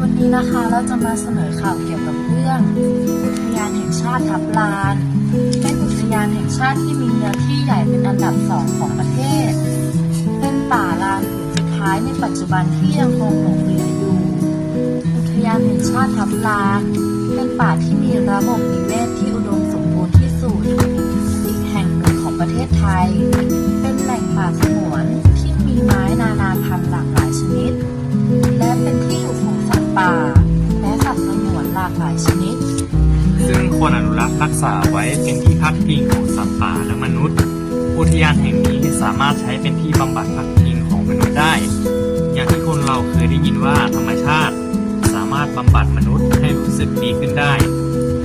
วันนี้นะคะเราจะมาเสนอข่าวเกี่ยวกับเรื่องอุทยานแห่งชาติทับลานเป็นอุทยานแห่งชาติที่มีเนื้อที่ใหญ่เป็นอันดับสองของประเทศ เป็นป่าลานสุดท้ายในปัจจุบันที่ยังคงหลงเหลืออยู่ อุทยานแห่งชาติทับลานเป็นป่าที่มีระบบนิเวศ ป่า และสัตว์สงวนหลากหลายชนิด ซึ่งควรอนุรักษ์รักษาไว้เป็นที่พักพิงของสัตว์ป่าและมนุษย์ อุทยานแห่งนี้สามารถใช้เป็นที่บำบัดพักพิงของมนุษย์ได้ อย่างที่คนเราเคยได้ยินว่าธรรมชาติ สามารถบำบัดมนุษย์ให้รู้สึกดีขึ้นได้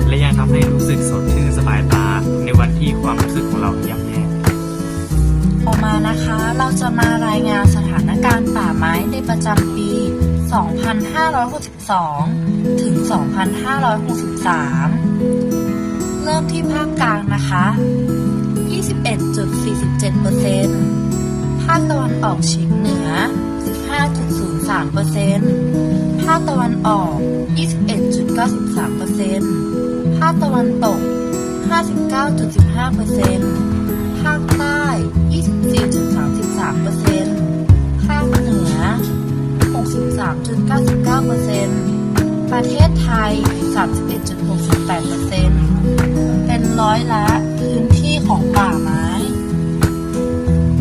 และยังทำให้รู้สึกสดชื่นสบายตาในวันที่ความรู้สึกของเราย่ำแย่ต่อมานะคะเราจะมารายงานสถานการณ์ป่าไม้ในประจำปี 2562 ถึง 2563 เริ่มที่ภาคกลางนะคะ 21.47%ภาคตะวันออกเฉียงเหนือ 15.03%ภาคตะวันออก 21.93%ภาคตะวันตก 59.15%ภาคใต้ 24.33% ประเทศไทย31.68%เป็นร้อยละพื้นที่ของป่าไม้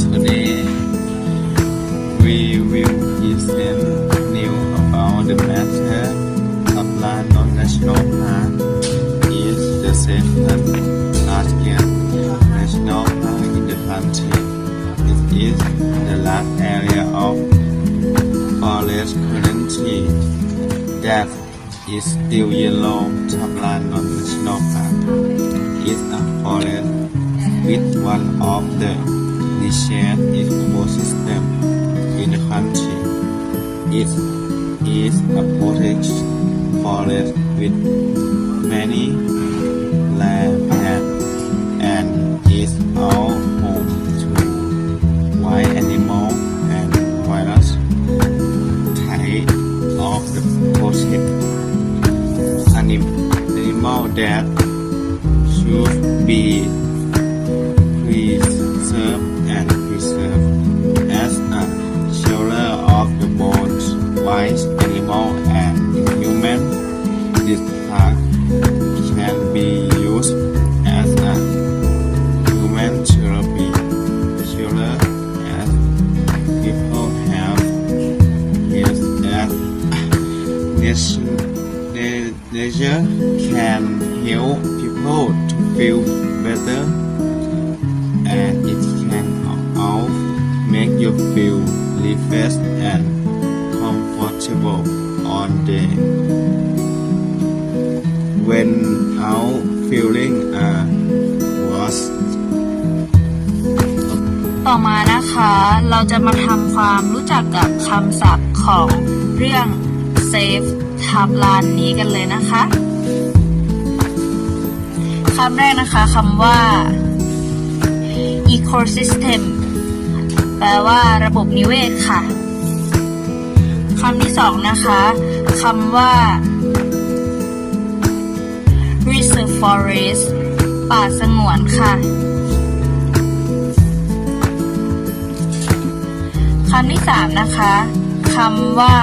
Today, we will present news about the matter. Taplano National Park is the seventh largest national park in the country. It is the last area of forest currently that is still yellow. Taplano National Park It's a forest with one of the richest ecosystem in the country. It is a protected forest with many be preserved and preserved as a shelter of the both wild animal and human. This park can be used as a human therapy shelter as people have used as nature, can help people feel better and it can all make you feel refreshed and comfortable on the when out feeling a was ต่อมานะคะเราจะมาทำความรู้จักกับคำศัพท์ของเรื่อง safe ทับลานนี้กันเลยนะคะ คำแรกนะคะคำว่า ecosystem แปลว่าระบบนิเวศค่ะคำที่สองนะคะคำว่า reserve forest ป่าสงวนค่ะคำที่สามนะคะคำว่า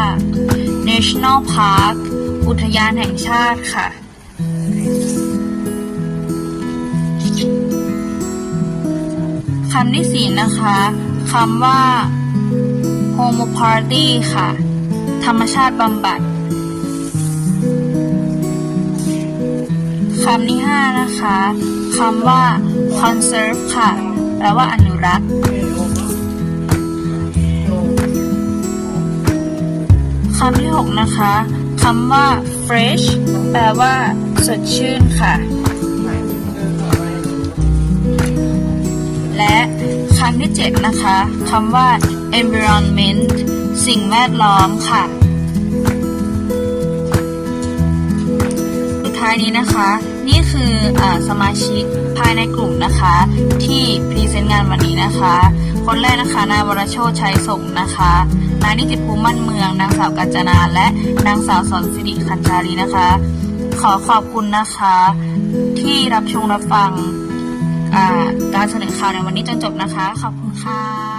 national park อุทยานแห่งชาติค่ะ คำที่สี่นะคะคำว่า homo party ค่ะ ธรรมชาติบำบัดคำที่ห้านะคะคำว่า conserve ค่ะแปลว่าอนุรักษ์คำที่6นะคะคำว่า fresh แปลว่า สดชื่นค่ะางที่ 7 นะคะคำว่า environment สิ่งแวดล้อมค่ะ สุดท้ายนี้นะคะ นี่คืออสมาชิกภายในกลุ่มนะคะ ที่พรีเซนต์งานวันนี้นะคะ คนแรกนะคะนายวรโชตชัยสงนะคะนายนิติภูมิมั่นเมืองนางสาวกัจนา และนางสาวสอนสิริขันชาลีนะคะ ขอขอบคุณนะคะ ที่รับชมรับฟัง การเสนอข่าวในวันนี้จนจบนะคะ ขอบคุณค่ะ